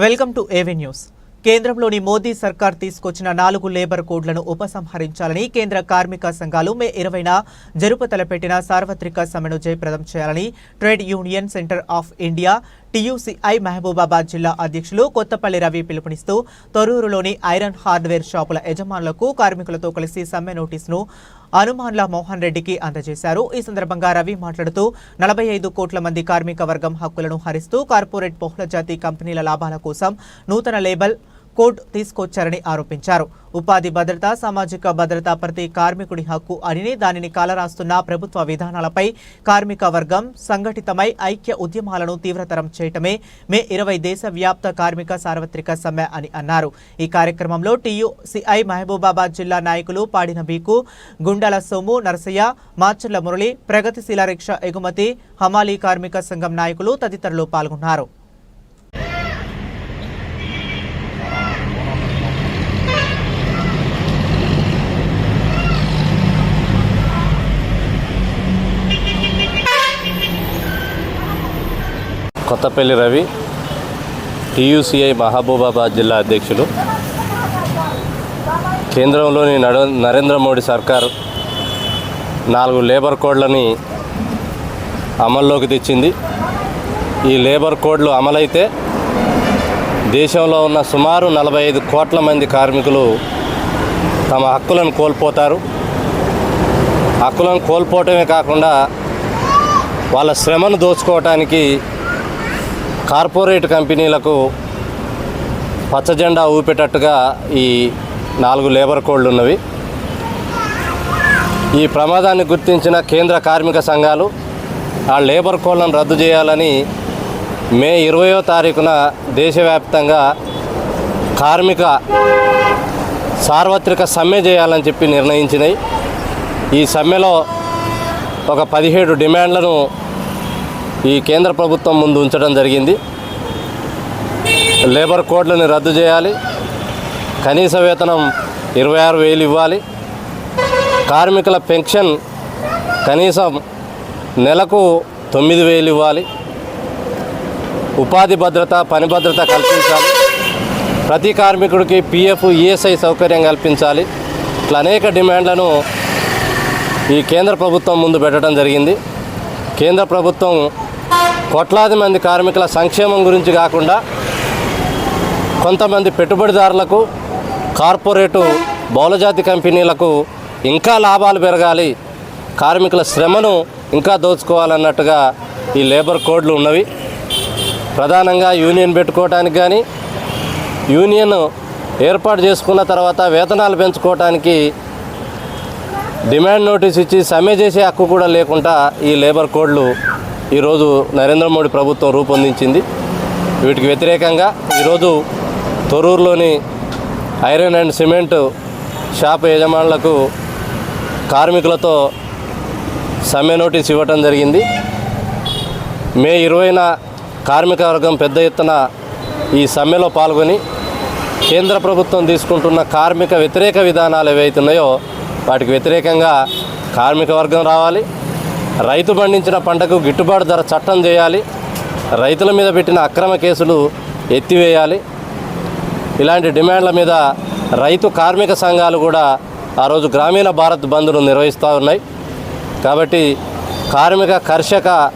Welcome to AV news. కేంద్రంలోని మోదీ సర్కార్ తీసుకొచ్చిన నాలుగు లేబర్ కోడ్లను ఉపసంహరించాలని కేంద్ర కార్మిక సంఘాలు మే ఇరవైన జరుపు తలపెట్టిన సార్వత్రిక సమ్మెను జయప్రదం చేయాలని trade union centre of India TUCI Mahabubabad జిల్లా అధ్యక్షులు కొత్తపల్లి రవి పిలుపునిస్తూ తొరూరులోని ఐరన్ హార్డ్వేర్ షాపుల యజమానులకు కార్మికులతో కలిసి సమ్మె నోటీసును అనుమాన్ల మోహన్ రెడ్డికి అందజేశారు. ఈ సందర్భంగా రవి మాట్లాడుతూ నలభై ఐదు కోట్ల మంది కార్మిక వర్గం హక్కులను హరిస్తూ కార్పొరేట్ బహుళజాతి కంపెనీల లాభాల కోసం నూతన లేబల్ కోడ్ తీసుకొచ్చారని ఆరోపించారు. ఉపాధి భద్రత సామాజిక భద్రత ప్రతి కార్మికుడి హక్కు అని దానిని కాలరాస్తున్న ప్రభుత్వ విధానాలపై కార్మిక వర్గం సంఘటితమై ఐక్య ఉద్యమాలను తీవ్రతరం చేయటమే మే ఇరవై దేశవ్యాప్త కార్మిక సార్వత్రిక సమ్మె అని అన్నారు. ఈ కార్యక్రమంలో టీయూసీఐ మహబూబాబాద్ జిల్లా నాయకులు పాడిన బీకు గుండల సోము నరసయ్య మాచర్ల మురళి ప్రగతిశీల రిక్షా ఎగుమతి హమాలీ కార్మిక సంఘం నాయకులు తదితరులు పాల్గొన్నారు. కొత్తపల్లి రవి టీయూసీఐ మహబూబాబాద్ జిల్లా అధ్యక్షులు. కేంద్రంలోని నడ నరేంద్ర మోడీ సర్కార్ నాలుగు లేబర్ కోడ్లని అమల్లోకి తెచ్చింది. ఈ లేబర్ కోడ్లు అమలైతే దేశంలో ఉన్న సుమారు నలభై ఐదు కోట్ల మంది కార్మికులు తమ హక్కులను కోల్పోతారు. హక్కులను కోల్పోవటమే కాకుండా వాళ్ళ శ్రమను దోచుకోవటానికి కార్పొరేట్ కంపెనీలకు పచ్చజెండా ఊపేటట్టుగా ఈ నాలుగు లేబర్ కోడ్లు ఉన్నవి. ఈ ప్రమాదాన్ని గుర్తించిన కేంద్ర కార్మిక సంఘాలు ఆ లేబర్ కోడ్లను రద్దు చేయాలని మే ఇరవయో తారీఖున దేశవ్యాప్తంగా కార్మిక సార్వత్రిక సమ్మె చేయాలని చెప్పి నిర్ణయించినాయి. ఈ సమ్మెలో ఒక పదిహేడు డిమాండ్లను ఈ కేంద్ర ప్రభుత్వం ముందు ఉంచడం జరిగింది. లేబర్ కోడ్లను రద్దు చేయాలి. కనీస వేతనం ఇరవై ఆరు వేలు ఇవ్వాలి. కార్మికుల పెన్షన్ కనీసం నెలకు తొమ్మిది వేలు ఇవ్వాలి. ఉపాధి భద్రత పని భద్రత కల్పించాలి. ప్రతి కార్మికుడికి పిఎఫ్ ఈఎస్ఐ సౌకర్యం కల్పించాలి. ఇట్లా అనేక డిమాండ్లను ఈ కేంద్ర ప్రభుత్వం ముందు పెట్టడం జరిగింది. కేంద్ర ప్రభుత్వం కోట్లాది మంది కార్మికుల సంక్షేమం గురించి కాకుండా కొంతమంది పెట్టుబడిదారులకు కార్పొరేటు బహుళజాతి కంపెనీలకు ఇంకా లాభాలు పెరగాలి. కార్మికుల శ్రమను ఇంకా దోచుకోవాలన్నట్టుగా ఈ లేబర్ కోడ్లు ఉన్నవి. ప్రధానంగా యూనియన్ పెట్టుకోవడానికి కానీ యూనియన్ ఏర్పాటు చేసుకున్న తర్వాత వేతనాలు పెంచుకోవడానికి డిమాండ్ నోటీస్ ఇచ్చి సమ్మె చేసే హక్కు కూడా లేకుండా ఈ లేబర్ కోడ్లు ఈరోజు నరేంద్ర మోడీ ప్రభుత్వం రూపొందించింది. వీటికి వ్యతిరేకంగా ఈరోజు తొరూరులోని ఐరన్ అండ్ సిమెంట్ షాప్ యజమానులకు కార్మికులతో సమ్మె నోటీస్ ఇవ్వటం జరిగింది. మే ఇరవైన కార్మిక వర్గం పెద్ద ఎత్తున ఈ సమ్మెలో పాల్గొని కేంద్ర ప్రభుత్వం తీసుకుంటున్న కార్మిక వ్యతిరేక విధానాలు ఏవైతున్నాయో వాటికి వ్యతిరేకంగా కార్మిక వర్గం రావాలి. రైతు పండించిన పంటకు గిట్టుబాటు ధర చట్టం చేయాలి. రైతుల మీద పెట్టిన అక్రమ కేసులు ఎత్తివేయాలి. ఇలాంటి డిమాండ్ల మీద రైతు కార్మిక సంఘాలు కూడా ఆ రోజు గ్రామీణ భారత్ బంద్ను నిర్వహిస్తూ ఉన్నాయి. కాబట్టి కార్మిక కర్షక